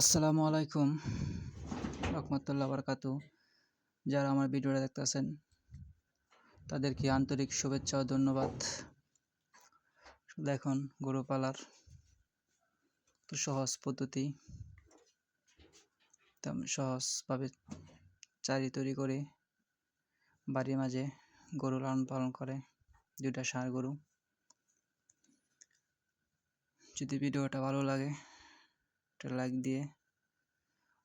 আসসালামু আলাইকুম। রহমতুল্লাহ বারকাতু। যারা আমার ভিডিওটা দেখতেছেন, তাদেরকে আন্তরিক শুভেচ্ছা ও ধন্যবাদ। দেখুন গরু পালার তো সহজ পদ্ধতি। সহজভাবে চারি তৈরি করে বাড়ির মাঝে গরু লালন পালন করে, দুইটা ষাঁড় গরু। যদি ভিডিওটা ভালো লাগে একটা লাইক দিয়ে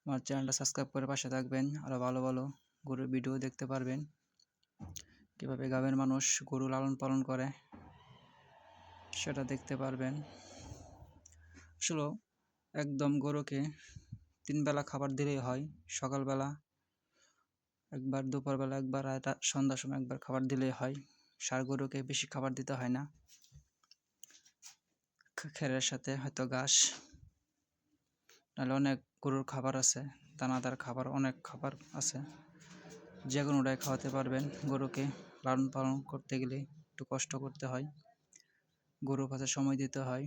আমার চ্যানেলটা সাবস্ক্রাইব করে পাশে থাকবেন। আরও ভালো ভালো গরুর ভিডিও দেখতে পারবেন। কীভাবে গ্রামের মানুষ গরু লালন পালন করে সেটা দেখতে পারবেন। আসলে একদম গরুকে তিন বেলা খাবার দিলেই হয়। সকালবেলা একবার, দুপুরবেলা একবার আর সন্ধ্যার সময় একবার খাবার দিলেই হয়। ষাঁড় গরুকে বেশি খাবার দিতে হয় না। খেরের সাথে হয়তো ঘাস নাহলে অনেক গরুর খাবার আছে, দানাদার খাবার, অনেক খাবার আছে। যে কোনোটাই খাওয়াতে পারবেন গরুকে। লালন পালন করতে গেলে একটু কষ্ট করতে হয়। গরু কাছে সময় দিতে হয়।